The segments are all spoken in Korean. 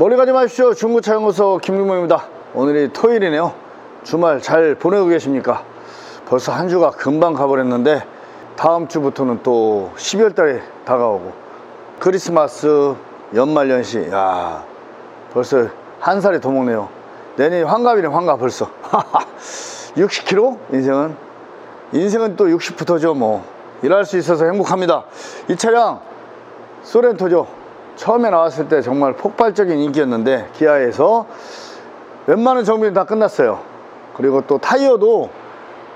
멀리 가지 마십시오. 중고차 연구소 김규모입니다. 오늘이 토요일이네요. 주말 잘 보내고 계십니까? 벌써 한 주가 금방 가버렸는데 다음 주부터는 또 12월 달에 다가오고 크리스마스 연말연시 야 벌써 한 살이 더 먹네요. 내년이 환갑이네 환갑 벌써. 60km? 인생은 인생은 또 60부터죠 뭐 일할 수 있어서 행복합니다. 이 차량 소렌토죠. 처음에 나왔을 때 정말 폭발적인 인기였는데 기아에서 웬만한 정비는 다 끝났어요. 그리고 또 타이어도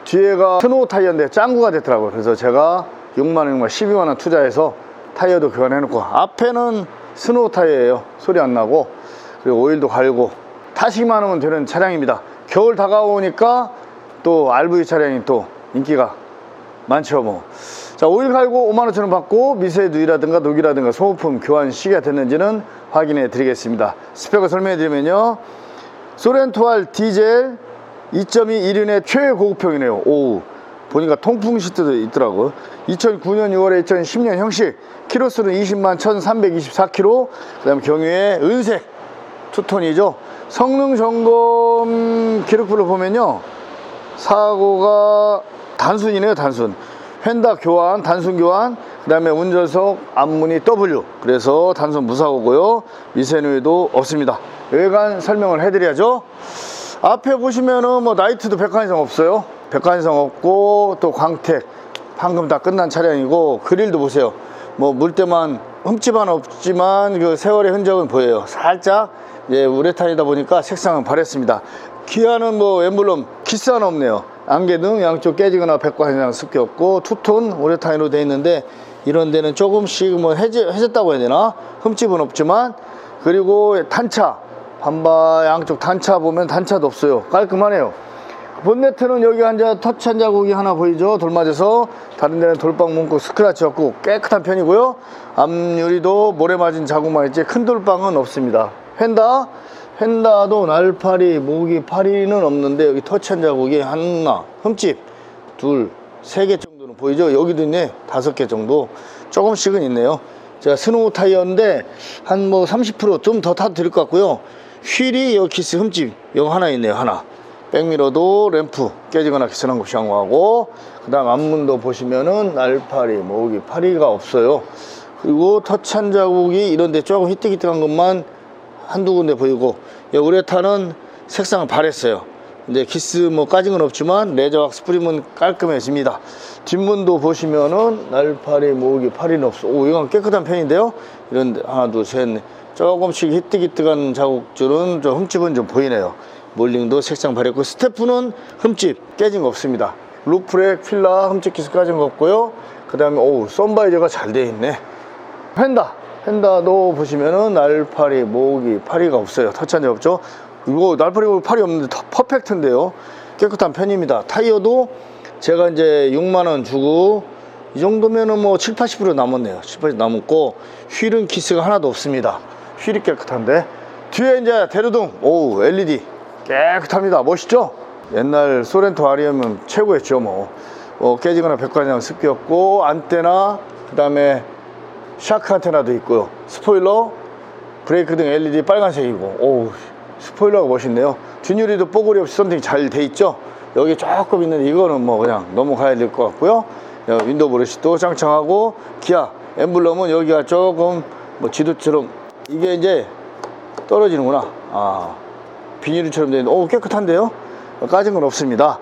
뒤에가 스노우 타이어인데 짱구가 됐더라고요. 그래서 제가 6만원, 6만 12만원 투자해서 타이어도 교환해 놓고 앞에는 스노우 타이어예요. 소리 안 나고 그리고 오일도 갈고 타시기만 하면 되는 차량입니다. 겨울 다가오니까 또 RV 차량이 또 인기가 많죠 뭐. 자 오일 갈고 5만원처럼 받고 미세 누이라든가 녹이라든가 소모품 교환 시기가 됐는지는 확인해 드리겠습니다. 스펙을 설명해 드리면요. 소렌토알 디젤 2.2 1인의 최고급형이네요. 오 보니까 통풍 시트도 있더라고. 2009년 6월에 2010년 형식 키로수는 20만 1324km 그 다음에 경유의 은색 투톤이죠. 성능 점검 기록부를 보면요. 사고가 단순이네요 단순. 휀다 교환 단순 교환 그 다음에 운전석 앞문이 W. 그래서 단순 무사고고요. 미세누이도 없습니다. 외관 설명을 해드려야죠. 앞에 보시면은 뭐 나이트도 백화인성 없어요. 백화인성 없고 또 광택. 방금 다 끝난 차량이고 그릴도 보세요. 뭐 물때만 흠집 하나 없지만 그 세월의 흔적은 보여요. 살짝 예, 우레탄이다 보니까 색상은 바랬습니다. 기아는 뭐 엠블럼 키스 하나 없네요 안개등 양쪽 깨지거나 백과 현상 습기 없고 투톤 우레탄으로 되어 있는데 이런 데는 조금씩 뭐 해지, 해졌다고 해야 되나? 흠집은 없지만 그리고 단차 반바 양쪽 단차 보면 단차도 없어요. 깔끔하네요. 본네트는 여기 앉아 터치 한 자국이 하나 보이죠? 돌 맞아서. 다른 데는 돌방 문구 스크래치 없고 깨끗한 편이고요. 앞유리도 모래 맞은 자국만 있지 큰 돌방은 없습니다. 휀다 휀다도 날파리 모기 파리는 없는데 여기 터치한 자국이 하나 흠집 둘 세 개 정도는 보이죠? 여기도 있네. 다섯 개 정도. 조금씩은 있네요. 제가 스노우 타이어인데 한 뭐 30%좀 더 타도 될 것 같고요. 휠이 여기 키스 흠집 여기 하나 있네요 하나. 백미러도 램프 깨지거나 기스난 것이 양호하고 그 다음 앞문도 보시면은 날파리 모기 파리가 없어요. 그리고 터치한 자국이 이런데 조금 희뜩희뜩한 것만 한두 군데 보이고 이 우레탄은 색상을 바랬어요. 근데 키스 뭐 까진 건 없지만 레저왁 스프림은 깔끔해집니다. 뒷문도 보시면은 날파리 모기 파리는 없어. 오 이건 깨끗한 편인데요? 이런 하나 둘셋 조금씩 희뜩희뜩한 자국줄은 좀 흠집은 좀 보이네요. 몰링도 색상 바랬고 스태프는 흠집 깨진 거 없습니다. 루프렉 필라 흠집 키스 까진 거 없고요. 그 다음에 오 썬바이저가 잘 돼 있네. 펜다 펜다도 보시면은 날파리 모기 파리가 없어요. 터치한 적 없죠? 이거 날파리 파리 없는데 더 퍼펙트인데요. 깨끗한 편입니다. 타이어도 제가 이제 6만원 주고 이 정도면은 뭐 7, 80% 남았네요. 7, 80% 남았고 휠은 키스가 하나도 없습니다. 휠이 깨끗한데 뒤에 이제 대류등 오 LED 깨끗합니다. 멋있죠? 옛날 소렌토 아리아면 최고였죠 뭐. 어, 깨지거나 백과장 습기 없고 안테나 그 다음에 샤크 안테나도 있고요. 스포일러 브레이크 등 LED 빨간색이고. 오 스포일러가 멋있네요. 뒷유리도 뽀글이 없이 썬팅이 잘돼 있죠? 여기 조금 있는데 이거는 뭐 그냥 넘어가야 될 것 같고요. 여, 윈도우 브러쉬도 짱짱하고 기아 엠블럼은 여기가 조금 뭐 지도처럼 이게 이제 떨어지는구나. 아 비닐처럼 되는 오 깨끗한데요? 까진 건 없습니다.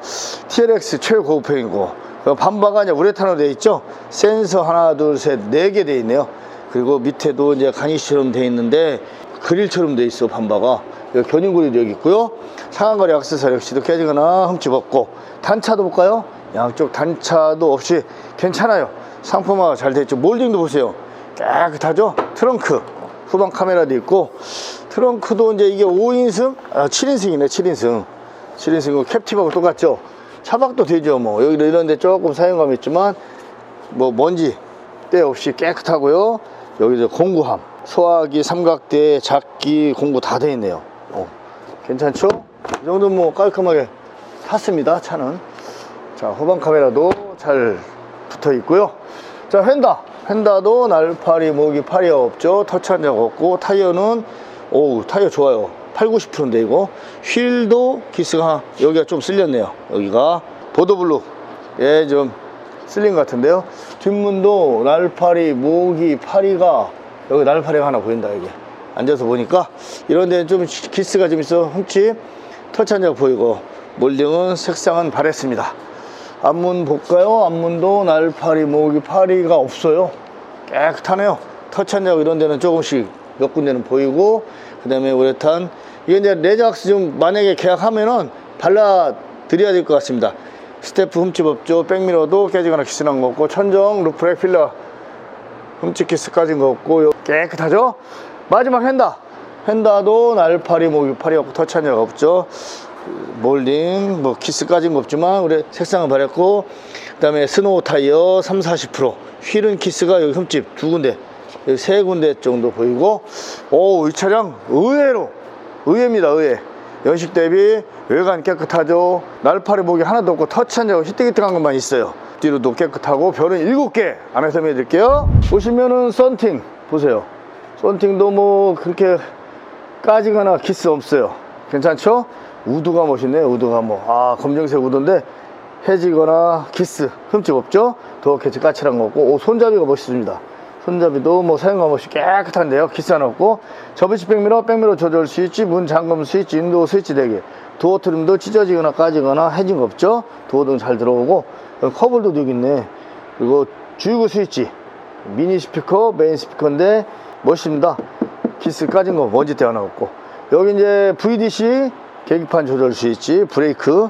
TLX 최고급형이고 그 반바가 이제 우레탄으로 되어 있죠? 센서 하나 둘 셋 네 개 되어 있네요. 그리고 밑에도 이제 가니처럼 되어 있는데 그릴처럼 되어 있어 반바가. 여기 견인구리도 여기 있고요. 상한거리 액세서리 역시도 깨지거나 흠집 없고. 단차도 볼까요? 양쪽 단차도 없이 괜찮아요. 상품화가 잘 되어 있죠. 몰딩도 보세요. 깨끗하죠? 트렁크. 후방 카메라도 있고. 트렁크도 이제 이게 5인승? 아 7인승이네 7인승. 7인승 캡티브하고 똑같죠 차박도 되죠 뭐. 여기 이런 데 조금 사용감이 있지만 뭐 먼지 때 없이 깨끗하고요. 여기서 공구함. 소화기 삼각대 작기 공구 다 돼 있네요. 어, 괜찮죠? 이 정도 뭐 깔끔하게 탔습니다 차는. 자 후방 카메라도 잘 붙어 있고요. 자 휀다. 휀다도 날파리 모기 파리 없죠? 터치 한 적 없고 타이어는 오우 타이어 좋아요 8, 90%인데 이거. 휠도 기스가 여기가 좀 쓸렸네요. 여기가 보도블루. 예좀 쓸린 것 같은데요. 뒷문도 날파리 모기 파리가 여기 날파리가 하나 보인다 여기 앉아서 보니까 이런 데는 좀 기스가 좀 있어. 흠집 터치한 적 보이고. 몰딩은 색상은 바랬습니다. 앞문 볼까요? 앞문도 날파리 모기 파리가 없어요. 깨끗하네요. 터치한 적 이런 데는 조금씩 몇 군데는 보이고 그 다음에 우레탄 이게 이제 레저악스 좀 만약에 계약하면은 발라 드려야 될 것 같습니다. 스태프 흠집 없죠 백미러도 깨지거나 기스난 거 없고 천정 루프렉 필러 흠집 키스까지인 거 없고 요- 깨끗하죠? 마지막 휀다. 휀다도 날파리 모기 파리 없고 터치한 적 없죠. 몰딩 뭐 키스까지는 없지만 우리 색상은 바랬고 그 다음에 스노우 타이어 3, 40% 휠은 키스가 여기 흠집 두 군데 세 군데 정도 보이고 오 이 차량 의외로 의외입니다 의외. 연식 대비 외관 깨끗하죠. 날파리 목이 하나도 없고 터치한 적 히뜩히뜩한 것만 있어요. 뒤로도 깨끗하고 별은 7개 안에서 해드릴게요. 보시면은 썬팅 보세요. 썬팅도 뭐 그렇게 까지거나 키스 없어요. 괜찮죠? 우드가 멋있네요 우드가 뭐아 검정색 우드인데 해지거나 키스 흠집 없죠? 도어 캐치 까칠한 거 없고. 오, 손잡이가 멋있습니다 손잡이도 뭐 사용감 없이 깨끗한데요. 하나 없고. 접이식 백미러 백미러 조절 스위치 문 잠금 스위치 인도어 스위치 4개. 도어 트림도 찢어지거나 까지거나 해진 거 없죠? 도어 등 잘 들어오고. 커블도 여기 있네. 그리고 주유구 스위치. 미니 스피커 메인 스피커인데 멋있습니다. 키스 까진 거 먼지 때 하나 없고. 여기 이제 VDC 계기판 조절 스위치 브레이크.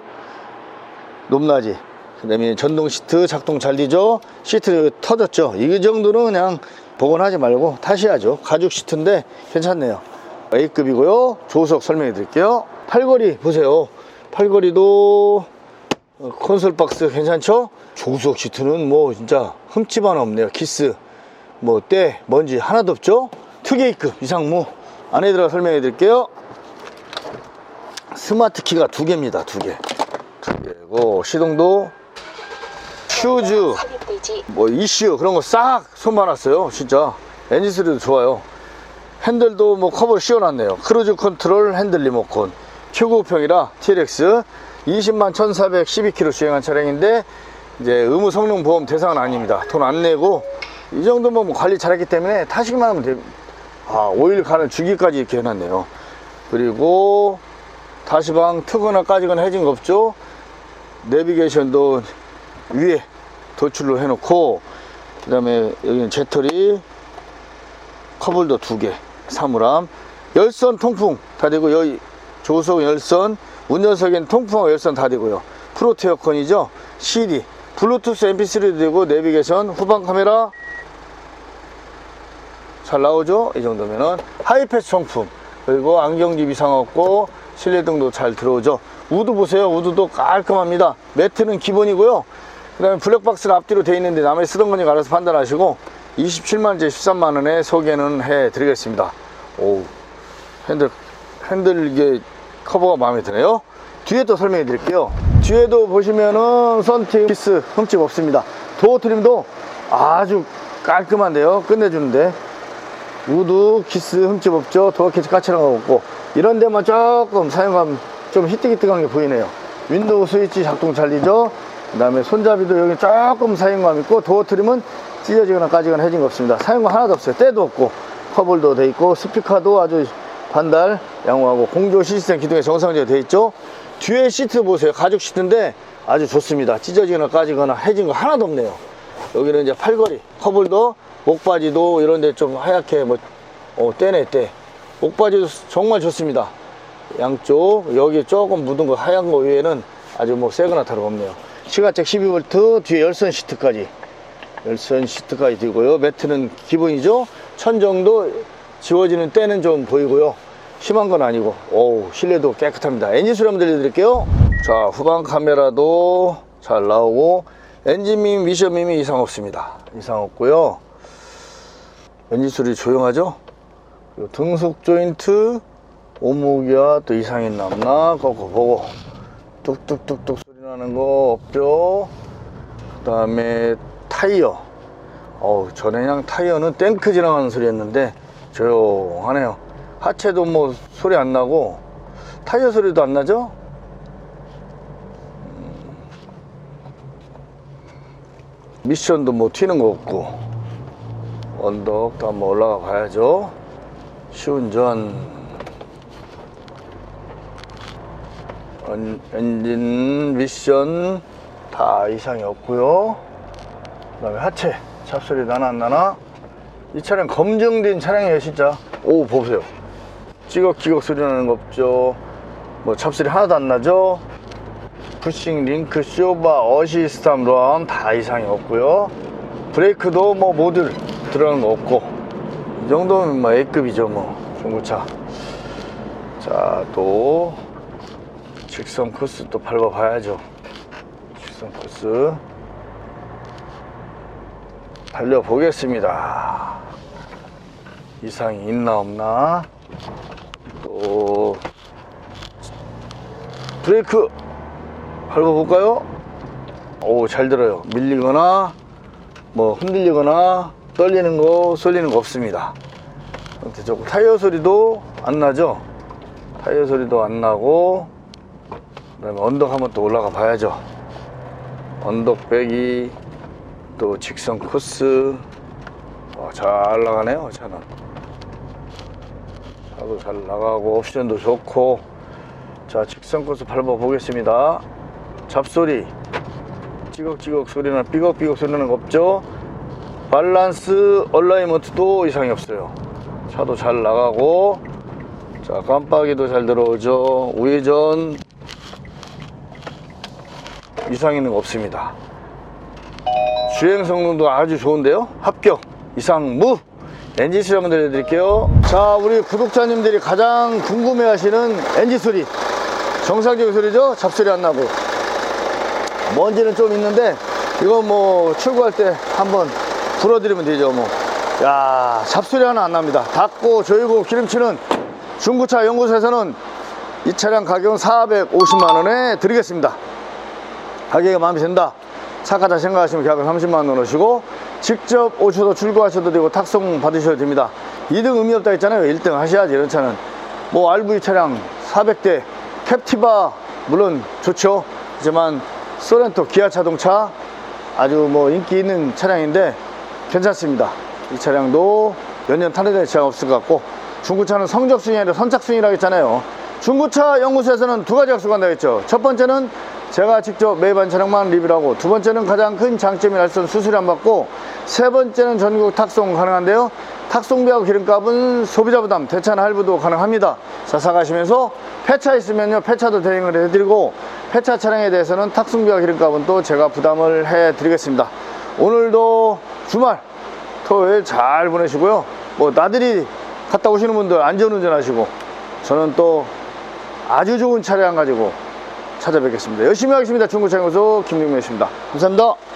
높낮이 그 다음에 전동 시트 작동 잘 되죠? 시트 터졌죠? 이 정도는 그냥 복원하지 말고 타셔야죠. 가죽 시트인데 괜찮네요. A급이고요. 조석 설명해 드릴게요. 팔걸이 보세요. 팔걸이도 어, 콘솔 박스 괜찮죠? 조석 시트는 뭐 진짜 흠집 하나 없네요. 키스. 뭐 때 먼지 하나도 없죠? 특이급 이상무 안에 들어가 설명해 드릴게요. 스마트 키가 두 개입니다. 두개. 두 개고 시동도 슈즈 뭐 이슈 그런 거 싹 손봐놨어요 진짜. 엔진 소리도 좋아요. 핸들도 뭐 커버 씌워놨네요. 크루즈 컨트롤 핸들 리모컨. 최고급형이라 TRX 20만 1412km 주행한 차량인데 이제 의무 성능 보험 대상은 아닙니다. 돈 안 내고 이 정도면 뭐 관리 잘했기 때문에 타시기만 하면 됩니다 아 오일 가는 주기까지 이렇게 해놨네요. 그리고 다시방 트거나 까지거나 해진 거 없죠? 내비게이션도 위에 도출로 해놓고 그 다음에 여기는 재터리 커블도 두개 사물함. 열선 통풍 다 되고 여기 조수석 열선 운전석엔 통풍하고 열선 다 되고요. 프로트 에어컨이죠? CD 블루투스 mp3도 되고 내비게이션 후방 카메라. 잘 나오죠? 이 정도면은. 하이패스 정품. 그리고 안경집 이상 없고 실내등도 잘 들어오죠? 우드 보세요. 우드도 깔끔합니다. 매트는 기본이고요 그 다음에 블랙박스는 앞뒤로 되어 있는데 남의 쓰던 거니 알아서 판단하시고 27만원째 13만원에 소개는 해 드리겠습니다. 오 핸들 핸들 이게 커버가 마음에 드네요. 뒤에 또 설명해 드릴게요. 뒤에도 보시면은 썬팅 키스 흠집 없습니다. 도어 트림도 아주 깔끔한데요. 끝내주는데. 우드 키스 흠집 없죠. 도어 캐치 까칠한 거 없고. 이런 데만 조금 사용감 좀 히뜩히뜩한 게 보이네요. 윈도우 스위치 작동 잘 되죠 그 다음에 손잡이도 여기 조금 사용감 있고 도어 트림은 찢어지거나 까지거나 해진 거 없습니다. 사용감 하나도 없어요. 때도 없고 커블도 돼 있고 스피커도 아주 반달 양호하고 공조 시스템 기둥에 정상적으로 돼 있죠. 뒤에 시트 보세요. 가죽 시트인데 아주 좋습니다. 찢어지거나 까지거나 해진 거 하나도 없네요. 여기는 이제 팔걸이 커블도 목바지도 이런 데 좀 하얗게 뭐 어, 떼네 떼. 목바지도 정말 좋습니다. 양쪽 여기 조금 묻은 거 하얀 거 외에는 아주 뭐 새거나 다름없네요 시가책 12V 뒤에 열선 시트까지. 열선 시트까지 되고요. 매트는 기본이죠. 천정도 지워지는 때는 좀 보이고요. 심한 건 아니고. 오 실내도 깨끗합니다. 엔진 소리 한번 들려드릴게요. 자 후방 카메라도 잘 나오고 엔진밈 미션밈이 이상 없습니다. 이상 없고요. 엔진 소리 조용하죠? 등속 조인트 오목이야 또 이상이 남나? 그거 보고 뚝뚝뚝뚝 소리 나는 거 없죠? 그 다음에 타이어. 어우 전에 그냥 타이어는 탱크 지나가는 소리였는데 조용하네요. 하체도 뭐 소리 안 나고 타이어 소리도 안 나죠? 음. 미션도 뭐 튀는 거 없고 언덕도 한번 올라가 봐야죠. 시운전 엔- 엔진 미션 다 이상이 없고요. 그 다음에 하체 잡소리 나나 안 나나. 이 차량 검증된 차량이에요 진짜. 오 보세요. 찌걱찌걱 소리 나는 거 없죠? 뭐 잡소리 하나도 안 나죠? 푸싱 링크 쇼바 어시스트 함론 다 이상이 없고요. 브레이크도 뭐 모듈 들어가는 거 없고. 이 정도면 뭐 A급이죠 뭐. 중고차. 자 또 직선 코스 또 밟아 봐야죠. 직선 코스. 달려 보겠습니다. 이상이 있나 없나? 또 브레이크 밟아볼까요? 오 잘 들어요. 밀리거나 뭐 흔들리거나 떨리는 거 쏠리는 거 없습니다. 좋고 타이어 소리도 안 나죠? 타이어 소리도 안 나고 그 다음에 언덕 한번 또 올라가 봐야죠. 언덕 빼기 또 직선 코스. 어, 잘 나가네요 차는. 차도 잘 나가고 옵션도 좋고. 자 직선 코스 밟아 보겠습니다. 잡소리. 찌걱찌걱 소리나 삐걱삐걱 소리는 없죠? 밸런스 얼라이먼트도 이상이 없어요. 차도 잘 나가고. 자 깜빡이도 잘 들어오죠. 우회전 이상 있는 거 없습니다. 주행 성능도 아주 좋은데요? 합격 이상 무! 엔진 소리 한번 들려드릴게요. 자 우리 구독자님들이 가장 궁금해 하시는 엔진 소리. 정상적인 소리죠? 잡소리 안 나고. 먼지는 좀 있는데 이거 뭐 출고할 때 한번 불어드리면 되죠 뭐야 잡소리 하나 안 납니다. 닦고 조이고 기름치는 중고차 연구소에서는 이 차량 가격은 450만 원에 드리겠습니다 가격이 마음에 든다. 착하다 생각하시면 계약금 30만 원 넣으시고 직접 오셔도 출고하셔도 되고 탁송 받으셔도 됩니다. 2등 의미 없다 했잖아요. 1등 하셔야지 이런 차는. 뭐 RV 차량 400대 캡티바 물론 좋죠. 하지만 소렌토 기아 자동차 아주 뭐 인기 있는 차량인데 괜찮습니다. 이 차량도 몇년 타는 데 제한 없을 것 같고 중고차는 성적순이 아니라 선착순이라고 했잖아요. 중고차 연구소에서는 두 가지 약속한다고 했죠. 첫 번째는 제가 직접 매입 한 차량만 리뷰를 하고 두 번째는 가장 큰 장점이 날선 수수료 안 받고 세 번째는 전국 탁송 가능한데요. 탁송비하고 기름값은 소비자 부담 대차나 할부도 가능합니다. 자 사가시면서 폐차 있으면요 폐차도 대행을 해드리고 폐차 차량에 대해서는 탁송비와 기름값은 또 제가 부담을 해드리겠습니다. 오늘도 주말 토요일 잘 보내시고요. 뭐 나들이 갔다 오시는 분들 안전운전 하시고 저는 또 아주 좋은 차량 가지고 찾아뵙겠습니다. 열심히 하겠습니다. 중고차 연구소 김용명이었습니다. 감사합니다